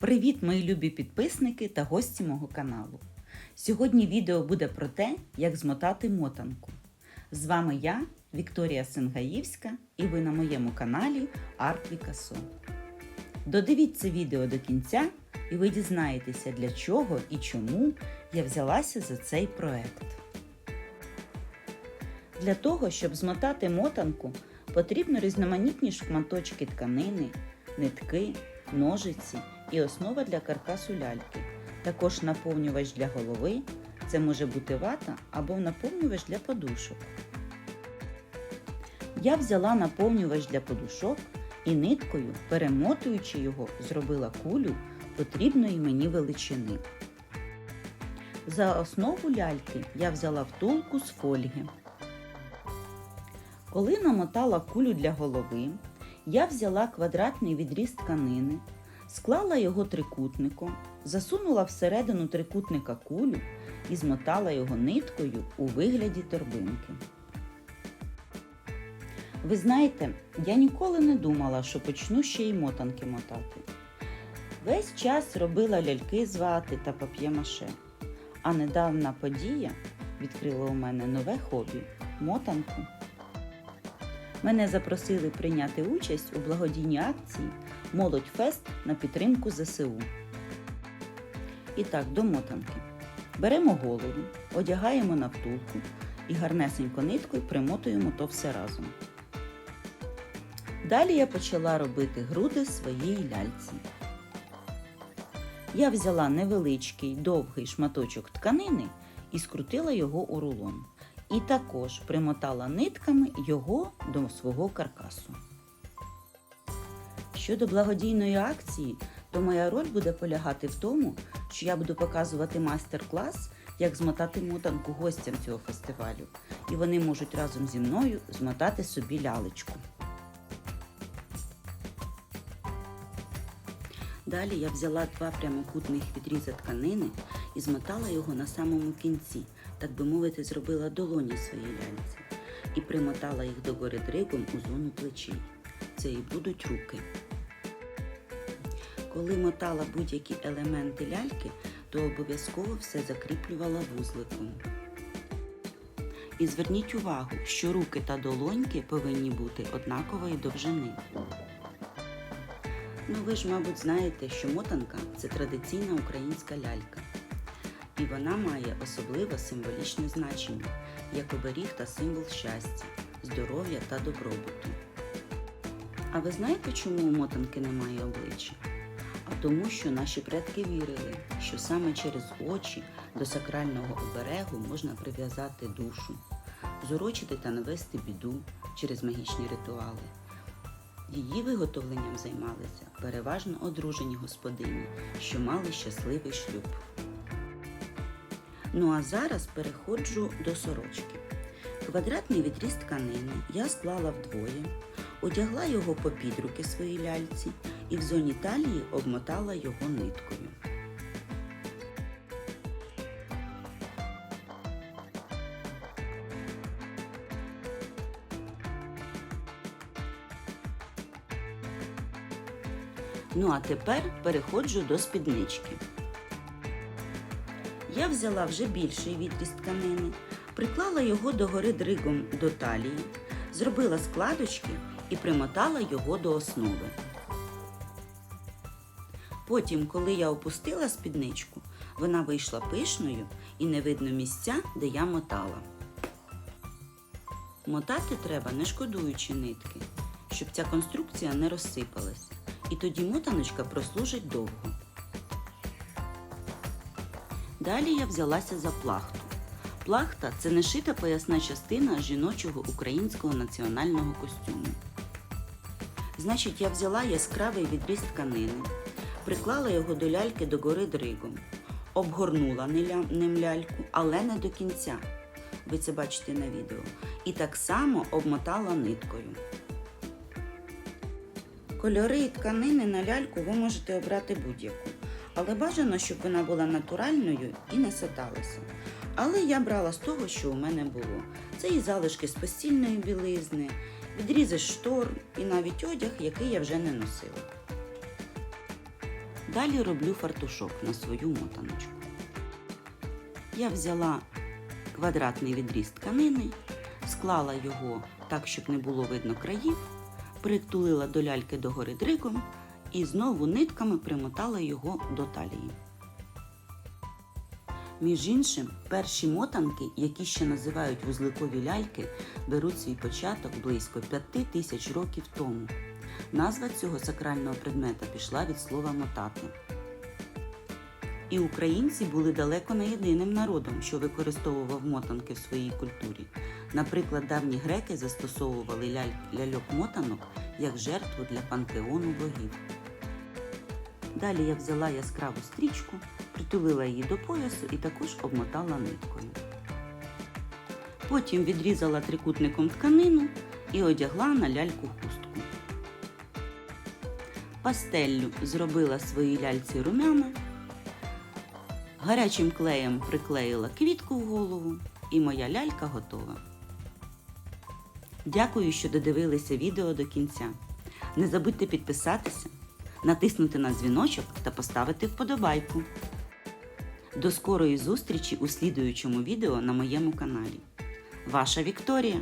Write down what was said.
Привіт, мої любі підписники та гості мого каналу. Сьогодні відео буде про те, як змотати мотанку. З вами я, Вікторія Сингаївська, і ви на моєму каналі Арт Вікасо. Додивіться відео до кінця, і ви дізнаєтеся, для чого і чому я взялася за цей проект. Для того, щоб змотати мотанку, потрібно різноманітні шматочки тканини, нитки, ножиці і основа для каркасу ляльки. Також наповнювач для голови. Це може бути вата або наповнювач для подушок. Я взяла наповнювач для подушок і ниткою, перемотуючи його, зробила кулю потрібної мені величини. За основу ляльки я взяла втулку з фольги. Коли намотала кулю для голови, я взяла квадратний відріз тканини, склала його трикутником, засунула всередину трикутника кулю і змотала його ниткою у вигляді торбинки. Ви знаєте, я ніколи не думала, що почну ще й мотанки мотати. Весь час робила ляльки з вати та пап'є-маше. А недавна подія відкрила у мене нове хобі мотанку. Мене запросили прийняти участь у благодійній акції Молодь Фест на підтримку ЗСУ. І так, до мотанки. Беремо голову, одягаємо на втулку і гарнесенько ниткою примотуємо то все разом. Далі я почала робити груди своїй ляльці. Я взяла невеличкий довгий шматочок тканини і скрутила його у рулон. І також примотала нитками його до свого каркасу. Щодо благодійної акції, то моя роль буде полягати в тому, що я буду показувати майстер-клас, як змотати мотанку гостям цього фестивалю, і вони можуть разом зі мною змотати собі лялечку. Далі я взяла два прямокутних відріза тканини і змотала його на самому кінці, так би мовити, зробила долоні своїй ляльці і примотала їх догори дригом у зону плечей. Це і будуть руки. Коли мотала будь-які елементи ляльки, то обов'язково все закріплювала вузликом. І зверніть увагу, що руки та долоньки повинні бути однакової довжини. Ну ви ж, мабуть, знаєте, що мотанка це традиційна українська лялька. І вона має особливо символічне значення, як оберіг та символ щастя, здоров'я та добробуту. А ви знаєте, чому у мотанки немає обличчя? А тому, що наші предки вірили, що саме через очі до сакрального оберегу можна прив'язати душу, зурочити та навести біду через магічні ритуали. Її виготовленням займалися переважно одружені господині, що мали щасливий шлюб. Ну а зараз переходжу до сорочки. Квадратний відріз тканини я склала вдвоє, одягла його по підруки своїй ляльці і в зоні талії обмотала його ниткою. Ну а тепер переходжу до спіднички. Я взяла вже більший відріз тканини, приклала його догори дригом до талії, зробила складочки і примотала його до основи. Потім, коли я опустила спідничку, вона вийшла пишною і не видно місця, де я мотала. Мотати треба не шкодуючи нитки, щоб ця конструкція не розсипалась. І тоді мотаночка прослужить довго. Далі я взялася за плахту. Плахта це не шита поясна частина жіночого українського національного костюму. Значить, я взяла яскравий відріз тканини, приклала його до ляльки догори дригом, обгорнула ним ляльку, але не до кінця. Ви це бачите на відео. І так само обмотала ниткою. Кольори і тканини на ляльку ви можете обрати будь-яку, але бажано, щоб вона була натуральною і не саталася. Але я брала з того, що у мене було. Це і залишки з постільної білизни, відрізи штор і навіть одяг, який я вже не носила. Далі роблю фартушок на свою мотаночку. Я взяла квадратний відріз тканини, склала його так, щоб не було видно країв, притулила до ляльки догори дриком і знову нитками примотала його до талії. Між іншим, перші мотанки, які ще називають вузликові ляльки, беруть свій початок близько п'яти тисяч років тому. Назва цього сакрального предмета пішла від слова мотати. І українці були далеко не єдиним народом, що використовував мотанки в своїй культурі. Наприклад, давні греки застосовували ляль- ляльок-мотанок як жертву для пантеону богів. Далі я взяла яскраву стрічку, притулила її до поясу і також обмотала ниткою. Потім відрізала трикутником тканину і одягла на ляльку хустку. Пастеллю зробила своїй ляльці румяна, гарячим клеєм приклеїла квітку в голову, і моя лялька готова. Дякую, що додивилися відео до кінця. Не забудьте підписатися, натиснути на дзвіночок та поставити вподобайку. До скорої зустрічі у слідуючому відео на моєму каналі. Ваша Вікторія!